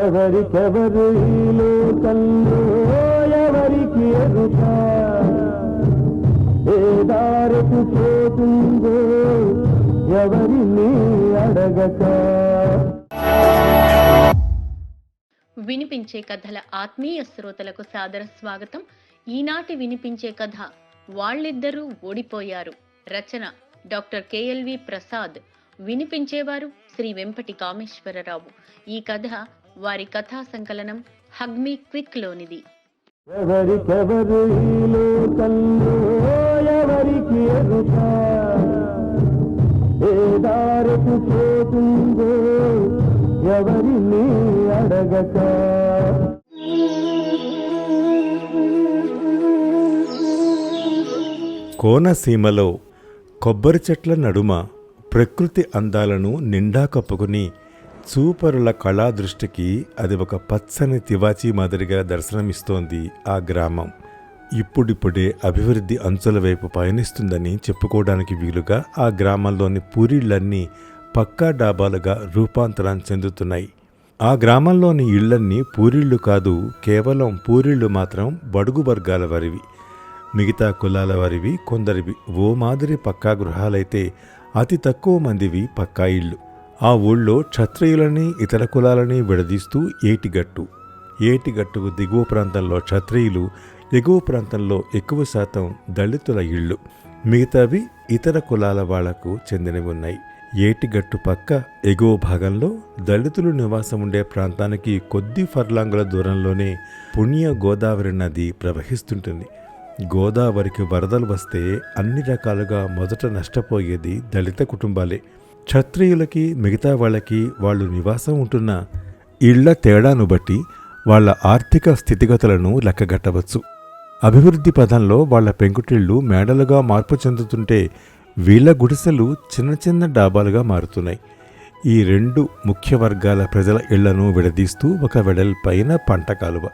ఎవరికెవరు ఈ లోకంలో ఎవరికి ఎదుట? ఏ దారికి పోతుందో ఎవరిని అడగక? వినిపించే కథల ఆత్మీయ శ్రోతలకు సాదర స్వాగతం. ఈనాటి వినిపించే కథ వాళ్ళిద్దరూ ఓడిపోయారు. రచన డాక్టర్ కేఎల్వి ప్రసాద్. వినిపించేవారు శ్రీ వెంపటి కామేశ్వరరావు. ఈ కథ వారి కథా సంకలనం హగ్మీ క్విక్ లోనిది. ఎవరిని అడగక? కోనసీమలో కొబ్బరి చెట్ల నడుమ ప్రకృతి అందాలను నిండా కప్పుకుని చూపరుల కళా దృష్టికి అది ఒక పచ్చని తివాచీ మాదిరిగా దర్శనమిస్తోంది ఆ గ్రామం. ఇప్పుడిప్పుడే అభివృద్ధి అంచుల వైపు పయనిస్తుందని చెప్పుకోవడానికి వీలుగా ఆ గ్రామంలోని పూరిళ్ళన్నీ పక్కా డాబాలుగా రూపాంతరం చెందుతున్నాయి. ఆ గ్రామంలోని ఇళ్ళన్నీ పూరిళ్ళు కాదు కేవలం పూరిళ్ళు మాత్రం బడుగు వర్గాల వారివి. మిగతా కులాల వారివి కొందరివి. ఓ మాదిరి పక్కా గృహాలైతే అతి తక్కువ మందివి పక్కా ఇళ్ళు. ఆ ఊళ్ళో క్షత్రియులని ఇతర కులాలని విడదీస్తూ ఏటిగట్టు. ఏటిగట్టుకు దిగువ ప్రాంతంలో క్షత్రియులు ఎగువ ప్రాంతంలో ఎక్కువ శాతం దళితుల ఇళ్ళు. మిగతావి ఇతర కులాల వాళ్ళకు చెందినవి ఉన్నాయి. ఏటిగట్టు పక్క ఎగువ భాగంలో దళితులు నివాసం ఉండే ప్రాంతానికి కొద్ది ఫర్లాంగుల దూరంలోనే పుణ్య గోదావరి నది ప్రవహిస్తుంటుంది. గోదావరికి వరదలు వస్తే అన్ని రకాలుగా మొదట నష్టపోయేది దళిత కుటుంబాలే. క్షత్రియులకి మిగతా వాళ్ళకి వాళ్ళు నివాసం ఉంటున్న ఇళ్ళ తేడాను బట్టి వాళ్ళ ఆర్థిక స్థితిగతులను లెక్కగట్టవచ్చు. అభివృద్ధి పదంలో వాళ్ళ పెంకుటిళ్ళు మేడలుగా మార్పు చెందుతుంటే వీళ్ళ గుడిసెలు చిన్న చిన్న డాబాలుగా మారుతున్నాయి. ఈ రెండు ముఖ్య వర్గాల ప్రజల ఇళ్ళను విడదీస్తూ ఒక వెడల్పైన పంట కాలువ.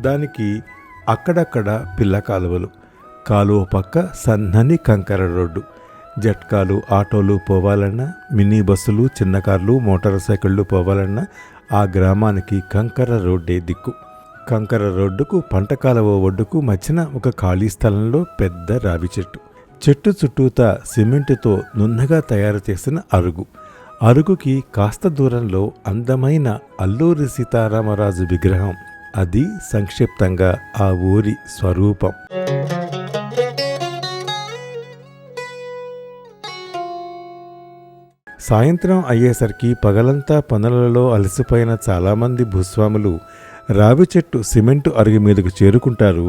దానికి అక్కడక్కడ పిల్ల కాలువలు. కాలువ పక్క సన్నని కంకర రోడ్డు. జట్కాలు ఆటోలు పోవాలన్నా మినీ బస్సులు చిన్న కార్లు మోటార్ సైకిళ్ళు పోవాలన్నా ఆ గ్రామానికి కంకర రోడ్డే దిక్కు. కంకర రోడ్డుకు పంట కాలువ ఒడ్డుకు మధ్యన ఒక ఖాళీ స్థలంలో పెద్ద రావి చెట్టు. చెట్టు చుట్టూతా సిమెంటుతో నున్నగా తయారు చేసిన అరుగు. అరుగుకి కాస్త దూరంలో అందమైన అల్లూరి సీతారామరాజు విగ్రహం. అది సంక్షిప్తంగా ఆ ఊరి స్వరూపం. సాయంత్రం అయ్యేసరికి పగలంతా పనులలో అలసిపోయిన చాలామంది భూస్వాములు రావి చెట్టు సిమెంటు అరుగు మీదకు చేరుకుంటారు.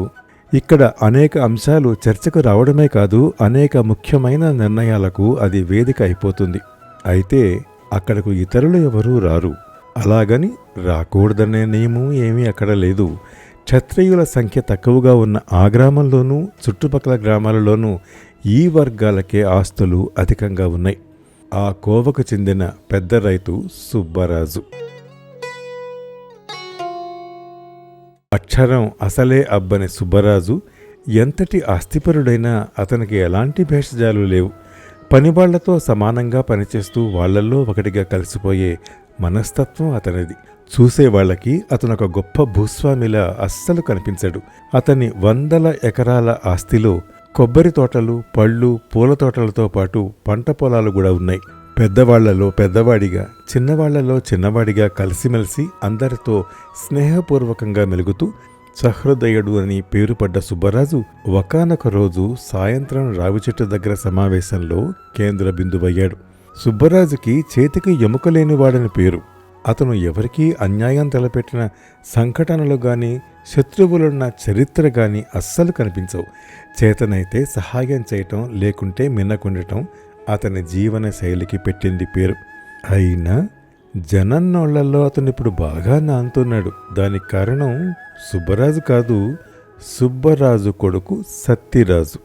ఇక్కడ అనేక అంశాలు చర్చకు రావడమే కాదు అనేక ముఖ్యమైన నిర్ణయాలకు అది వేదిక అయిపోతుంది. అయితే అక్కడకు ఇతరులు ఎవరూ రారు. అలాగని రాకూడదనే నియమం ఏమీ అక్కడ లేదు. క్షత్రియుల సంఖ్య తక్కువగా ఉన్న ఆ గ్రామంలోనూ చుట్టుపక్కల గ్రామాలలోనూ ఈ వర్గాలకే ఆస్తులు అధికంగా ఉన్నాయి. ఆ కోవకు చెందిన పెద్ద రైతు సుబ్బరాజు. అక్షరం అసలే అబ్బని సుబ్బరాజు ఎంతటి ఆస్తిపరుడైనా అతనికి ఎలాంటి భేషజాలు లేవు. పనివాళ్ళతో సమానంగా పనిచేస్తూ వాళ్ళల్లో ఒకటిగా కలిసిపోయే మనస్తత్వం అతనిది. చూసేవాళ్ళకి అతను ఒక గొప్ప భూస్వామిలా అస్సలు కనిపించడు. అతని వందల ఎకరాల ఆస్తిలో కొబ్బరి తోటలు పళ్ళు పూల తోటలతో పాటు పంట పొలాలు కూడా ఉన్నాయి. పెద్దవాళ్ళలో పెద్దవాడిగా చిన్నవాళ్ళలో చిన్నవాడిగా కలిసిమెలిసి అందరితో స్నేహపూర్వకంగా మెలుగుతూ సహృదయుడు అని పేరు పడ్డ సుబ్బరాజు ఒకనొక రోజు సాయంత్రం రావి చెట్టు దగ్గర సమావేశంలో కేంద్ర బిందువయ్యాడు. సుబ్బరాజుకి చేతికి ఎముక లేనివాడని పేరు. అతను ఎవరికీ అన్యాయం తలపెట్టిన సంఘటనలు గాని శత్రువులున్న చరిత్ర కానీ అస్సలు కనిపించవు. చేతనైతే సహాయం చేయటం లేకుంటే మిన్నకుండటం అతని జీవన శైలికి పెట్టింది పేరు. అయినా జనన్నోళ్ళలో అతను ఇప్పుడు బాగా నాంతున్నాడు. దానికి కారణం సుబ్బరాజు కాదు సుబ్బరాజు కొడుకు సత్తిరాజు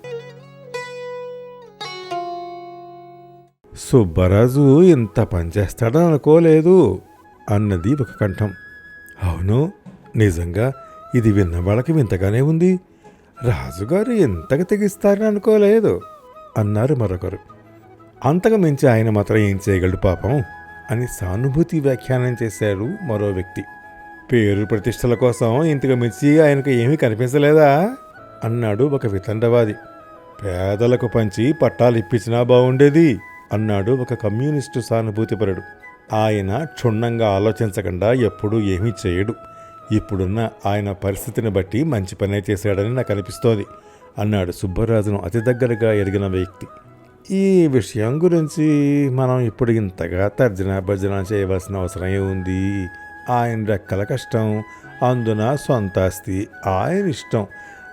సుబ్బరాజు ఇంత పనిచేస్తాడని అనుకోలేదు అన్నది ఒక కంఠం. అవును నిజంగా ఇది విన్న వాళ్ళకి వింతగానే ఉంది. రాజుగారు ఎంతగా తెగిస్తారని అనుకోలేదు అన్నారు మరొకరు. అంతకు మించి ఆయన మాత్రం ఏం చేయగలడు పాపం అని సానుభూతి వ్యాఖ్యానం చేశారు మరో వ్యక్తి. పేరు ప్రతిష్టల కోసం ఇంతకు మించి ఆయనకు ఏమీ కనిపించలేదా? అన్నాడు ఒక వితండవాది. పేదలకు పంచి పట్టాలు ఇప్పించినా బాగుండేది అన్నాడు ఒక కమ్యూనిస్టు సానుభూతిపరుడు. ఆయన క్షుణ్ణంగా ఆలోచించకుండా ఎప్పుడూ ఏమీ చేయడు. ఇప్పుడున్న ఆయన పరిస్థితిని బట్టి మంచి పనే చేశాడని నాకు అనిపిస్తోంది అన్నాడు సుబ్బరాజును అతి దగ్గరగా ఎరిగిన వ్యక్తి. ఈ విషయం గురించి మనం ఇప్పుడు ఇంతగా తర్జనా భర్జన చేయవలసిన అవసరం ఏముంది? ఆయన రెక్కల కష్టం అందున సొంత ఆస్తి ఆయన ఇష్టం.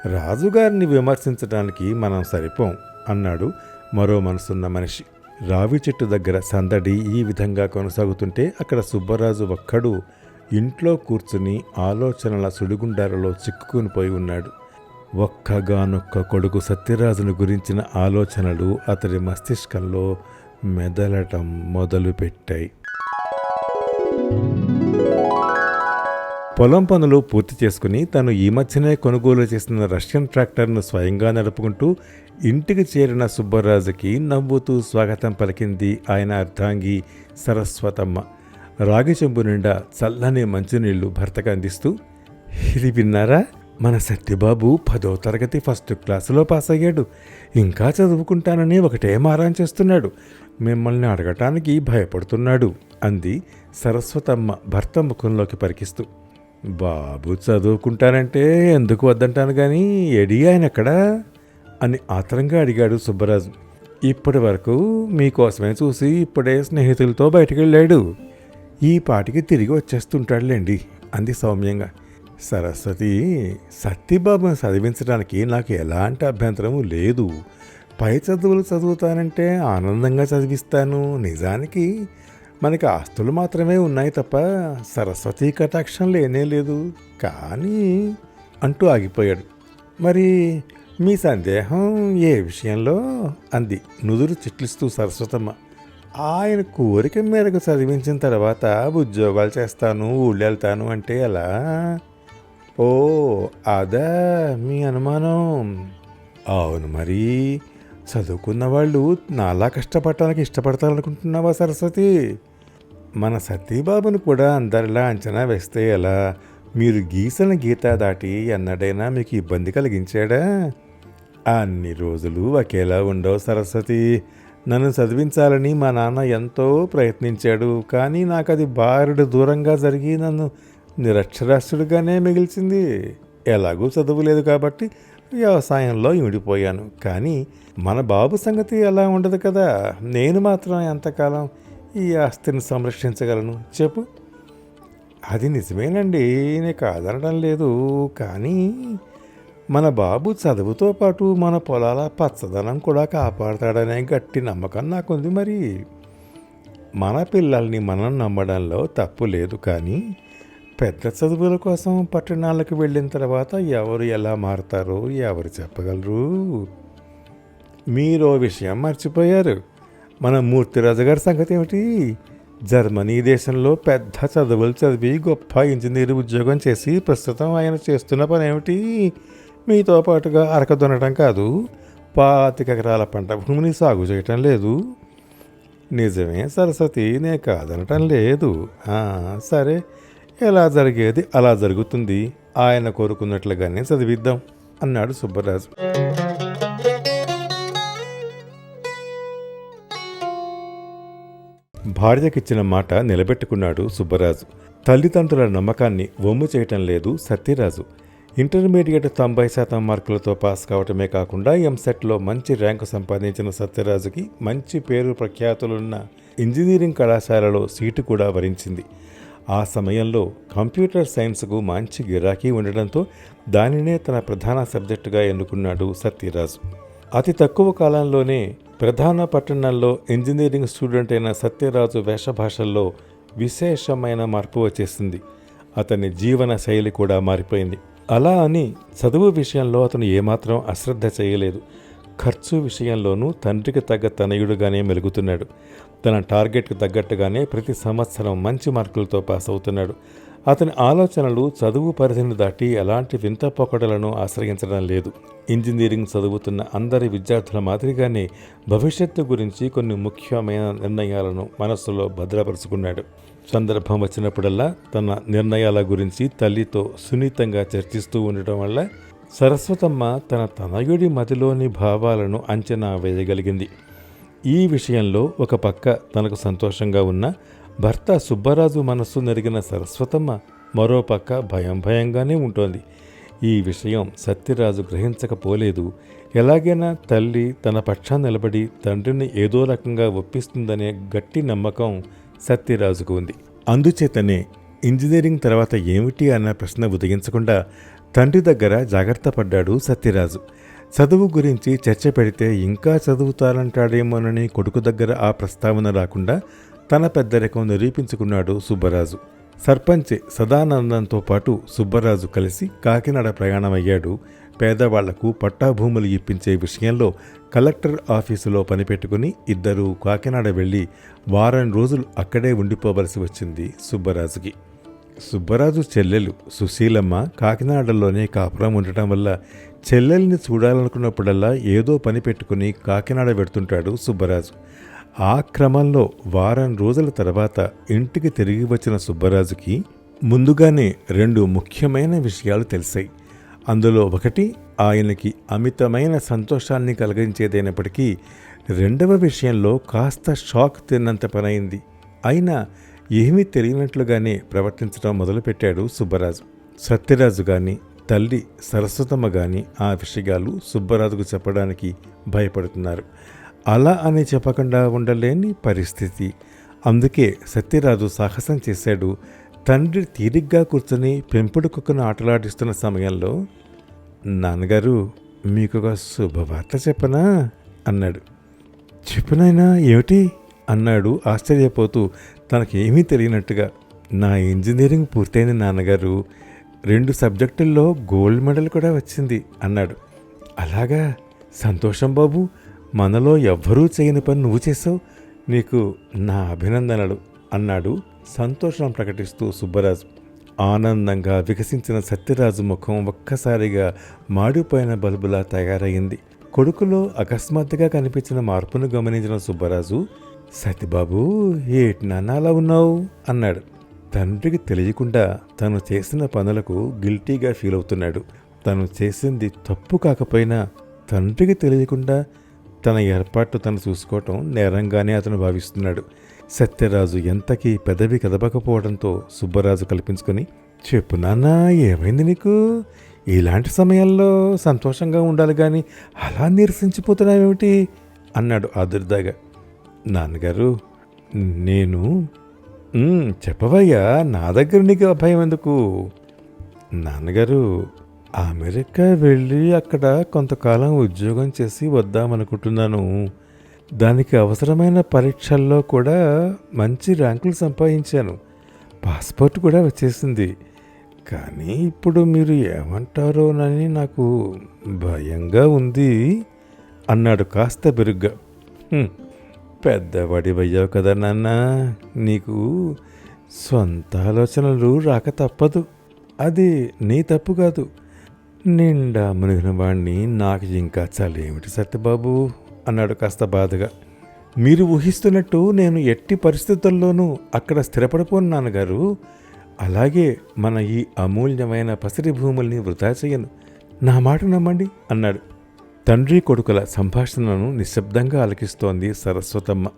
రాజుగారిని విమర్శించడానికి మనం సరిపోం అన్నాడు మరో మనసున్న మనిషి. రావి చెట్టు దగ్గర సందడి ఈ విధంగా కొనసాగుతుంటే అక్కడ సుబ్బరాజు ఒక్కడు ఇంట్లో కూర్చుని ఆలోచనల సుడిగుండాలలో చిక్కుకుని పోయి ఉన్నాడు. ఒక్కగానొక్క కొడుకు సత్యరాజును గురించిన ఆలోచనలు అతడి మస్తిష్కంలో మెదలటం మొదలుపెట్టాయి. పొలం పనులు పూర్తి చేసుకుని తను ఈ మధ్యనే కొనుగోలు చేసిన రష్యన్ ట్రాక్టర్ను స్వయంగా నడుపుకుంటూ ఇంటికి చేరిన సుబ్బరాజుకి నవ్వుతూ స్వాగతం పలికింది ఆయన అర్ధాంగి సరస్వతమ్మ. రాగి చెంబు నిండా చల్లని మంచినీళ్ళు భర్తకు అందిస్తూ ఇది విన్నారా? మన సత్యబాబు పదో తరగతి ఫస్ట్ క్లాసులో పాస్ అయ్యాడు. ఇంకా చదువుకుంటానని ఒకటే మారాన్ చేస్తున్నాడు. మిమ్మల్ని అడగటానికి భయపడుతున్నాడు అంది సరస్వతమ్మ భర్త ముఖంలోకి పరికిస్తూ. బాబు చదువుకుంటానంటే ఎందుకు వద్దంటాను కానీ ఎడి ఆయన ఎక్కడా అని ఆతరంగా అడిగాడు సుబ్బరాజు. ఇప్పటి వరకు మీకోసమే చూసి ఇప్పుడే స్నేహితులతో బయటకెళ్ళాడు. వెళ్ళాడు ఈ పాటికి తిరిగి వచ్చేస్తుంటాడులేండి. అంది సౌమ్యంగా. సరస్వతి సత్యబాబుని చదివించడానికి నాకు ఎలాంటి అభ్యంతరము లేదు. పై చదువులు చదువుతానంటే ఆనందంగా చదివిస్తాను. నిజానికి మనకి ఆస్తులు మాత్రమే ఉన్నాయి తప్ప సరస్వతి కటాక్షం లేనే లేదు. కానీ అంటూ ఆగిపోయాడు. మరి మీ సందేహం ఏ విషయంలో? అంది నుదురు చిట్లిస్తూ సరస్వతమ్మ. ఆయన కోరిక మేరకు చదివించిన తర్వాత ఉద్యోగాలు చేస్తాను ఊళ్ళో వెళ్తాను అంటే ఎలా? ఓ అదా మీ అనుమానం. అవును మరి. చదువుకున్న వాళ్ళు నాలా కష్టపడటానికి ఇష్టపడతారనుకుంటున్నావా సరస్వతి? మన సతీబాబును కూడా అందరిలా అంచనా వేస్తే ఎలా? మీరు గీసిన గీత దాటి ఎన్నడైనా మీకు ఇబ్బంది కలిగించాడా? అన్ని రోజులు ఒకేలా ఉండవు సరస్వతి. నన్ను చదివించాలని మా నాన్న ఎంతో ప్రయత్నించాడు కానీ నాకు అది బారుడు దూరంగా జరిగి నన్ను నిరక్షరాస్యుడిగానే మిగిల్చింది. ఎలాగూ చదువులేదు కాబట్టి వ్యవసాయంలో ఇమిడిపోయాను కానీ మన బాబు సంగతి అలా ఉండదు కదా. నేను మాత్రం ఎంతకాలం ఈ ఆస్తిని సంరక్షించగలను? చెప్పు. అది నిజమేనండి నేను కాదనడం లేదు కానీ మన బాబు చదువుతో పాటు మన పొలాల పచ్చదనం కూడా కాపాడతాడనే గట్టి నమ్మకం నాకుంది మరి. మన పిల్లల్ని మనం నమ్మడంలో తప్పు లేదు కానీ పెద్ద చదువుల కోసం పట్టణాలకు వెళ్ళిన తర్వాత ఎవరు ఎలా మారతారో ఎవరు చెప్పగలరు? మీరు విషయం మర్చిపోయారు. మన మూర్తిరాజు గారి సంగతి ఏమిటి? జర్మనీ దేశంలో పెద్ద చదువులు చదివి గొప్ప ఇంజనీర్ ఉద్యోగం చేసి ప్రస్తుతం ఆయన చేస్తున్న పని ఏమిటి మీతో పాటుగా అరక దున్నటం కాదు పాతిక ఎకరాల పంట భూమిని సాగు చేయటం లేదు. నిజమే సరస్వతి నే కాదనటం లేదు. సరే ఎలా జరిగేది అలా జరుగుతుంది. ఆయన కోరుకున్నట్లుగానే చదివిద్దాం అన్నాడు సుబ్బరాజు. భార్యకిచ్చిన మాట నిలబెట్టుకున్నాడు సుబ్బరాజు. తల్లిదండ్రుల నమ్మకాన్ని వమ్ము చేయటం లేదు సత్యరాజు. ఇంటర్మీడియట్ తొంభై శాతం మార్కులతో పాస్ కావటమే కాకుండా ఎంసెట్లో మంచి ర్యాంకు సంపాదించిన సత్యరాజుకి మంచి పేరు ప్రఖ్యాతులున్న ఇంజనీరింగ్ కళాశాలలో సీటు కూడా వరించింది. ఆ సమయంలో కంప్యూటర్ సైన్స్కు మంచి గిరాకీ ఉండడంతో దానినే తన ప్రధాన సబ్జెక్టుగా ఎన్నుకున్నాడు సత్యరాజు. అతి తక్కువ కాలంలోనే ప్రధాన పట్టణాల్లో ఇంజనీరింగ్ స్టూడెంట్ అయిన సత్యరాజు వేషభాషల్లో విశేషమైన మార్పు వచ్చేసింది. అతని జీవన శైలి కూడా మారిపోయింది. అలా అని చదువు విషయంలో అతను ఏమాత్రం అశ్రద్ధ చేయలేదు. ఖర్చు విషయంలోనూ తండ్రికి తగ్గ తనయుడుగానే మెలుగుతున్నాడు. తన టార్గెట్కు తగ్గట్టుగానే ప్రతి సంవత్సరం మంచి మార్కులతో పాస్ అవుతున్నాడు. అతని ఆలోచనలు చదువు పరిధిని దాటి ఎలాంటి వింత పొకడలను ఆశ్రయించడం లేదు. ఇంజనీరింగ్ చదువుతున్న అందరి విద్యార్థుల మాదిరిగానే భవిష్యత్తు గురించి కొన్ని ముఖ్యమైన నిర్ణయాలను మనస్సులో భద్రపరుచుకున్నాడు. సందర్భం వచ్చినప్పుడల్లా తన నిర్ణయాల గురించి తల్లితో సున్నితంగా చర్చిస్తూ ఉండటం వల్ల సరస్వతమ్మ తన తనయుడి మదిలోని భావాలను అంచనా వేయగలిగింది. ఈ విషయంలో ఒక పక్క తనకు సంతోషంగా ఉన్న భర్త సుబ్బరాజు మనస్సు నెరిగిన సరస్వతమ్మ మరో పక్క భయం భయంగానే ఉంటోంది. ఈ విషయం సత్యరాజు గ్రహించకపోలేదు. ఎలాగైనా తల్లి తన పక్షాన్ని నిలబడి తండ్రిని ఏదో రకంగా ఒప్పిస్తుందనే గట్టి నమ్మకం సత్యరాజుకు ఉంది. అందుచేతనే ఇంజనీరింగ్ తర్వాత ఏమిటి అన్న ప్రశ్న ఉదయించకుండా తండ్రి దగ్గర జాగ్రత్త పడ్డాడు సత్యరాజు. చదువు గురించి చర్చ పెడితే ఇంకా చదువుతారంటాడేమోనని కొడుకు దగ్గర ఆ ప్రస్తావన రాకుండా తన పెద్దరికం నిరూపించుకున్నాడు సుబ్బరాజు. సర్పంచ్ సదానందంతో పాటు సుబ్బరాజు కలిసి కాకినాడ ప్రయాణమయ్యాడు. పేదవాళ్ళకు పట్టాభూములు ఇప్పించే విషయంలో కలెక్టర్ ఆఫీసులో పనిపెట్టుకుని ఇద్దరూ కాకినాడ వెళ్ళి వారం రోజులు అక్కడే ఉండిపోవలసి వచ్చింది సుబ్బరాజుకి. సుబ్బరాజు చెల్లెలు సుశీలమ్మ కాకినాడలోనే కాపురం ఉండటం వల్ల చెల్లెల్ని చూడాలనుకున్నప్పుడల్లా ఏదో పని పెట్టుకుని కాకినాడ పెడుతుంటాడు సుబ్బరాజు. ఆ క్రమంలో వారం రోజుల తర్వాత ఇంటికి తిరిగి వచ్చిన సుబ్బరాజుకి ముందుగానే రెండు ముఖ్యమైన విషయాలు తెలిసాయి. అందులో ఒకటి ఆయనకి అమితమైన సంతోషాన్ని కలిగించేదైనప్పటికీ రెండవ విషయంలో కాస్త షాక్ తిన్నంత పనైంది. అయినా ఏమీ తెలియనట్లుగానే ప్రవర్తించడం మొదలుపెట్టాడు సుబ్బరాజు. సత్యరాజు గాని తల్లి సరస్వతమ్మ గాని ఆ విషయాలు సుబ్బరాజుకు చెప్పడానికి భయపడుతున్నారు. అలా అని చెప్పకుండా ఉండలేని పరిస్థితి. అందుకే సత్యరాజు సాహసం చేశాడు. తండ్రి తీరిగ్గా కూర్చొని పెంపుడు కుక్కను ఆటలాడిస్తున్న సమయంలో నాన్నగారు మీకు ఒక శుభవార్త చెప్పనా? అన్నాడు. చెప్పునైనా ఏమిటి? అన్నాడు ఆశ్చర్యపోతూ. తనకేమీ తెలియనట్టుగా నా ఇంజనీరింగ్ పూర్తయిన నాన్నగారు. రెండు సబ్జెక్టుల్లో గోల్డ్ మెడల్ కూడా వచ్చింది అన్నాడు. అలాగా? సంతోషం బాబు. మనలో ఎవ్వరూ చేయని పని నువ్వు చేసావు? నీకు నా అభినందనలు అన్నాడు సంతోషం ప్రకటిస్తూ సుబ్బరాజు. ఆనందంగా వికసించిన సత్యరాజు ముఖం ఒక్కసారిగా మాడిపోయిన బల్బులా తయారయ్యింది. కొడుకులో అకస్మాత్తుగా కనిపించిన మార్పును గమనించిన సుబ్బరాజు సతిబాబు ఏటి నాన్న అలా ఉన్నావు? అన్నాడు. తండ్రికి తెలియకుండా తను చేసిన పనులకు గిల్టీగా ఫీల్ అవుతున్నాడు తను చేసింది తప్పు కాకపోయినా తండ్రికి తెలియకుండా తన ఏర్పాట్లు తను చూసుకోవటం నేరంగానే అతను భావిస్తున్నాడు. సత్యరాజు ఎంతకీ పెదవి కదపకపోవడంతో సుబ్బరాజు కల్పించుకొని చెప్పు నాన్న ఏమైంది నీకు? ఇలాంటి సమయాల్లో సంతోషంగా ఉండాలి కానీ అలా నిరసించిపోతున్నావేమిటి? అన్నాడు ఆదుర్దాగా. నాన్నగారు నేను చెప్పవయ్యా నా దగ్గర నీకు అభయం ఎందుకు? నాన్నగారు అమెరికా వెళ్ళి అక్కడ కొంతకాలం ఉద్యోగం చేసి వద్దామనుకుంటున్నాను. దానికి అవసరమైన పరీక్షల్లో కూడా మంచి ర్యాంకులు సంపాదించాను. పాస్పోర్ట్ కూడా వచ్చేసింది. కానీ ఇప్పుడు మీరు ఏమంటారోనని నాకు భయంగా ఉంది అన్నాడు కాస్త బెరుగ్గా. పెద్దవాడివయ్యావు కదా నాన్న నీకు సొంత ఆలోచనలు రాక తప్పదు. అది నీ తప్పు కాదు. నిండా మునిగిన వాణ్ణి నాకు ఇంకా చలేమిటి సత్యబాబు? అన్నాడు కాస్త బాధగా. మీరు ఊహిస్తున్నట్టు నేను ఎట్టి పరిస్థితుల్లోనూ అక్కడ స్థిరపడిపోను నాన్నగారు. అలాగే మన ఈ అమూల్యమైన పసిరి భూముల్ని వృధా చేయను. నా మాట నమ్మండి అన్నాడు. తండ్రి కొడుకుల సంభాషణను నిశ్శబ్దంగా ఆలకిస్తోంది సరస్వతమ్మ.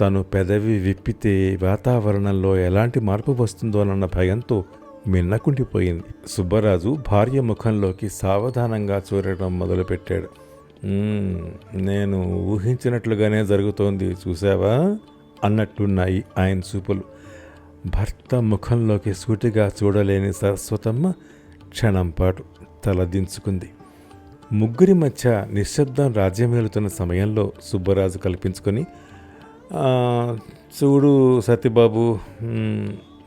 తను పెదవి విప్పితే వాతావరణంలో ఎలాంటి మార్పు వస్తుందోనన్న భయంతో మిన్నకుండిపోయింది సుబ్బరాజు భార్య ముఖంలోకి సావధానంగా చూడటం మొదలుపెట్టాడు. నేను ఊహించినట్లుగానే జరుగుతోంది చూసావా అన్నట్టున్నాయి ఆయన చూపులు. భర్త ముఖంలోకి సూటిగా చూడలేని సరస్వతమ్మ క్షణంపాటు తలదించుకుంది ముగ్గురి మధ్య నిశ్శబ్దం రాజ్యమేలుతున్న సమయంలో సుబ్బరాజు కల్పించుకొని చూడు సత్యబాబు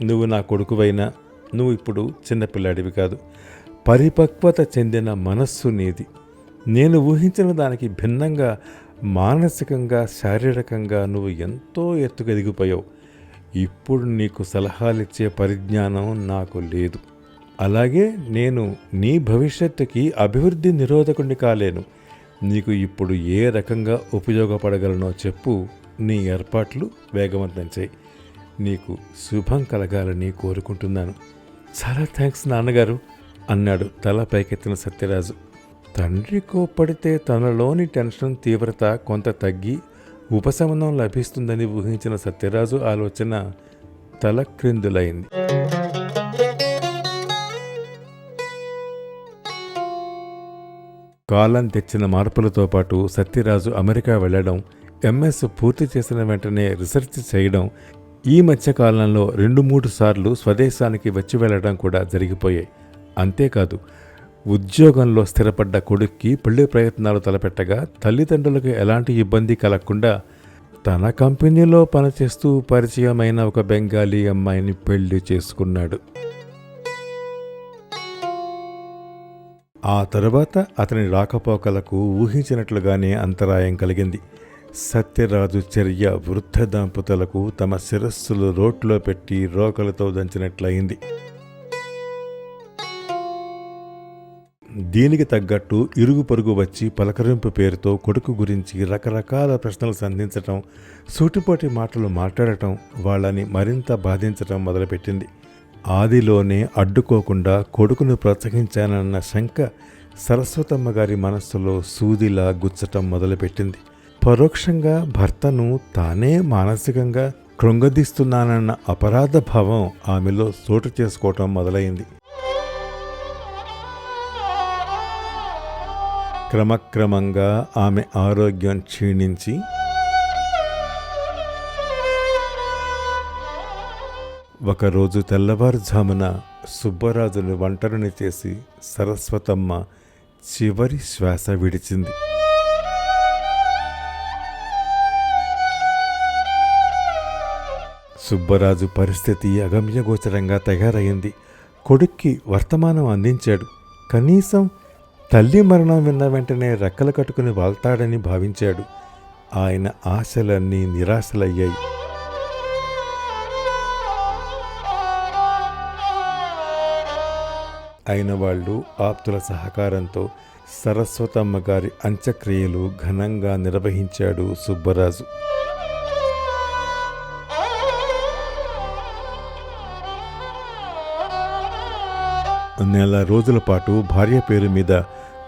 నువ్వు నా కొడుకువైనా నువ్వు ఇప్పుడు చిన్నపిల్లాడివి కాదు. పరిపక్వత చెందిన మనస్సు నీది. నేను ఊహించిన దానికి భిన్నంగా మానసికంగా శారీరకంగా నువ్వు ఎంతో ఎత్తుకు ఎదిగిపోయావు. ఇప్పుడు నీకు సలహాలిచ్చే పరిజ్ఞానం నాకు లేదు. అలాగే నేను నీ భవిష్యత్తుకి అభివృద్ధి నిరోధకుడిని కాలేను. నీకు ఇప్పుడు ఏ రకంగా ఉపయోగపడగలనో చెప్పు. నీ ఏర్పాట్లు వేగవంతం చేయి. నీకు శుభం కలగాలని కోరుకుంటున్నాను. చాలా థ్యాంక్స్ నాన్నగారు అన్నాడు తల పైకెత్తిన సత్యరాజు. తండ్రి కోప్పడితే తనలోని టెన్షన్ తీవ్రత కొంత తగ్గి ఉపశమనం లభిస్తుందని ఊహించిన సత్యరాజు ఆలోచన తల క్రిందులైంది. కాలం తెచ్చిన మార్పులతో పాటు సత్యరాజు అమెరికా వెళ్ళడం ఎంఎస్ పూర్తి చేసిన వెంటనే రీసెర్చ్ చేయడం ఈ మధ్య కాలంలో రెండు మూడు సార్లు స్వదేశానికి వచ్చి వెళ్ళడం కూడా జరిగిపోయాయి. అంతేకాదు ఉద్యోగంలో స్థిరపడ్డ కొడుక్కి పెళ్ళి ప్రయత్నాలు తలపెట్టగా తల్లిదండ్రులకు ఎలాంటి ఇబ్బంది కలగకుండా తన కంపెనీలో పనిచేస్తూ పరిచయమైన ఒక బెంగాలీ అమ్మాయిని పెళ్ళి చేసుకున్నాడు. ఆ తరువాత అతని రాకపోకలకు ఊహించినట్లుగానే అంతరాయం కలిగింది. సత్యరాజు చర్య వృద్ధ దంపతులకు తమ శిరస్సులు రోట్లో పెట్టి రోకలతో దంచినట్లయింది. దీనికి తగ్గట్టు ఇరుగు పొరుగు వచ్చి పలకరింపు పేరుతో కొడుకు గురించి రకరకాల ప్రశ్నలు సంధించటం సూటిపోటి మాటలు మాట్లాడటం వాళ్ళని మరింత బాధించటం మొదలుపెట్టింది. ఆదిలోనే అడ్డుకోకుండా కొడుకును ప్రోత్సహించానన్న శంక సరస్వతమ్మ గారి మనస్సులో సూదిలా గుచ్చటం మొదలుపెట్టింది. పరోక్షంగా భర్తను తానే మానసికంగా కృంగదీస్తున్నానన్న అపరాధ భావం ఆమెలో చోటు చేసుకోవటం మొదలైంది. క్రమక్రమంగా ఆమె ఆరోగ్యం క్షీణించి ఒకరోజు తెల్లవారుజామున సుబ్బరాజును వంటరిని చేసి సరస్వతమ్మ చివరి శ్వాస విడిచింది. సుబ్బరాజు పరిస్థితి అగమ్యగోచరంగా తయారైంది కొడుక్కి వర్తమానం అందించాడు. కనీసం తల్లి మరణం విన్న వెంటనే రెక్కలు కట్టుకుని వాళ్తాడని భావించాడు. ఆయన ఆశలన్నీ నిరాశలయ్యాయి. అయిన వాళ్ళు ఆప్తుల సహకారంతో సరస్వతమ్మ గారి అంత్యక్రియలు ఘనంగా నిర్వహించాడు సుబ్బరాజు. నెల రోజుల పాటు భార్య పేరు మీద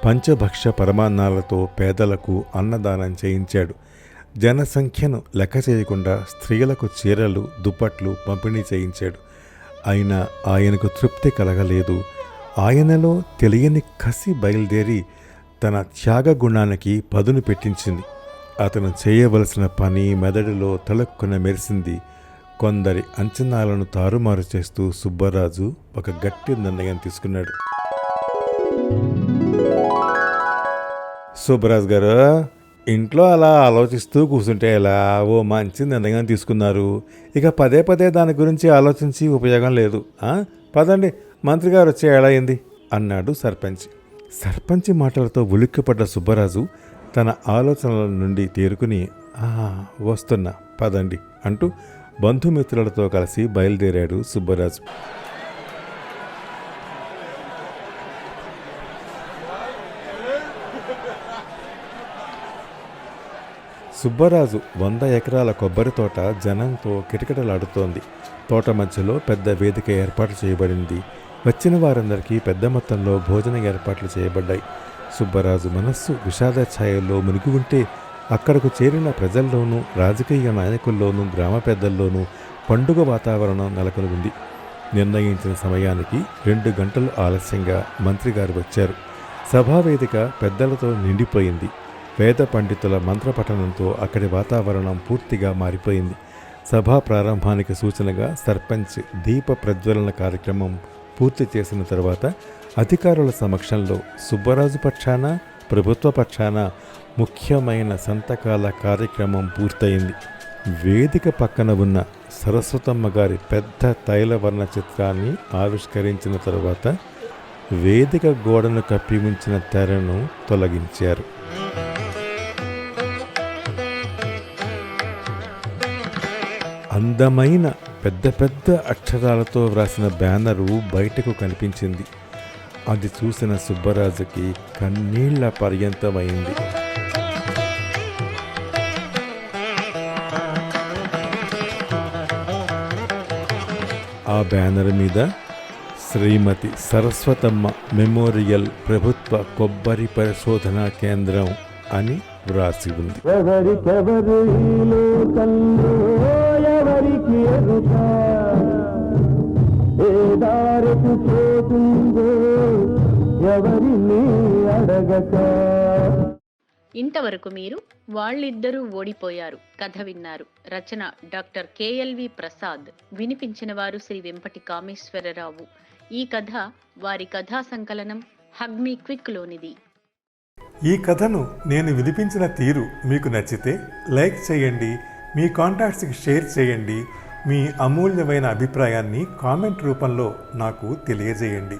పంచభక్ష పరమాన్నాలతో పేదలకు అన్నదానం చేయించాడు. జనసంఖ్యను లెక్క చేయకుండా స్త్రీలకు చీరలు దుప్పట్లు పంపిణీ చేయించాడు. అయినా ఆయనకు తృప్తి కలగలేదు. ఆయనలో తెలియని కసి బయలుదేరి తన త్యాగ గుణానికి పదును పెట్టించింది. అతను చేయవలసిన పని మెదడులో తలక్కున మెరిసింది. కొందరి అంచనాలను తారుమారు చేస్తూ సుబ్బరాజు ఒక గట్టి నిర్ణయం తీసుకున్నాడు. సుబ్బరాజు గారు ఇంట్లో అలా ఆలోచిస్తూ కూర్చుంటే ఎలా? ఓ మంచి నిర్ణయం తీసుకున్నారు. ఇక పదే పదే దాని గురించి ఆలోచించి ఉపయోగం లేదు. పదండి మంత్రి గారు వచ్చే ఎలా అయింది? అన్నాడు సర్పంచ్. సర్పంచ్ మాటలతో ఉలిక్కిపడ్డ సుబ్బరాజు తన ఆలోచనల నుండి తేరుకుని వస్తున్నా పదండి అంటూ బంధుమిత్రులతో కలిసి బయలుదేరాడు సుబ్బరాజు. సుబ్బరాజు వంద ఎకరాల కొబ్బరి తోట జనంతో కిటకిటలాడుతోంది. తోట మధ్యలో పెద్ద వేదిక ఏర్పాటు చేయబడింది. వచ్చిన వారందరికీ పెద్ద మొత్తంలో భోజన ఏర్పాట్లు చేయబడ్డాయి. సుబ్బరాజు మనస్సు విషాద ఛాయల్లో మునిగి ఉంటే అక్కడకు చేరిన ప్రజల్లోనూ రాజకీయ నాయకుల్లోనూ గ్రామ పెద్దల్లోనూ పండుగ వాతావరణం నెలకొని ఉంది నిర్ణయించిన సమయానికి రెండు గంటలు ఆలస్యంగా మంత్రిగారు వచ్చారు. సభావేదిక పెద్దలతో నిండిపోయింది. వేద పండితుల మంత్రపఠనంతో అక్కడి వాతావరణం పూర్తిగా మారిపోయింది. సభా ప్రారంభానికి సూచనగా సర్పంచ్ దీప ప్రజ్వలన కార్యక్రమం పూర్తి చేసిన తర్వాత అధికారుల సమక్షంలో సుబ్బరాజు పక్షాన ప్రభుత్వ పక్షాన ముఖ్యమైన సంతకాల కార్యక్రమం పూర్తయింది. వేదిక పక్కన ఉన్న సరస్వతమ్మ గారి పెద్ద తైలవర్ణ చిత్రాన్ని ఆవిష్కరించిన తరువాత వేదిక గోడను కప్పి ఉంచిన తెరను తొలగించారు. అందమైన పెద్ద పెద్ద అక్షరాలతో వ్రాసిన బ్యానరు బయటకు కనిపించింది. అది చూసిన సుబ్బరాజుకి కన్నీళ్ళ పర్యంతమైంది. ఆ బ్యానర్ మీద శ్రీమతి సరస్వతమ్మ మెమోరియల్ ప్రభుత్వ కొబ్బరి పరిశోధనా కేంద్రం అని వ్రాసి ఉంది. అడగక ఇంతవరకు మీరు వాళ్ళిద్దరూ ఓడిపోయారు కథ విన్నారు. రచన డాక్టర్ కేఎల్వి ప్రసాద్ వినిపించిన వారు శ్రీ వెంపటి కామేశ్వరరావు. ఈ కథ వారి కథా సంకలనం హగ్మీ క్విక్ లోనిది. ఈ కథను నేను వినిపించిన తీరు మీకు నచ్చితే లైక్ చేయండి మీ కాంటాక్ట్స్కి షేర్ చేయండి మీ అమూల్యమైన అభిప్రాయాన్ని కామెంట్ రూపంలో నాకు తెలియజేయండి.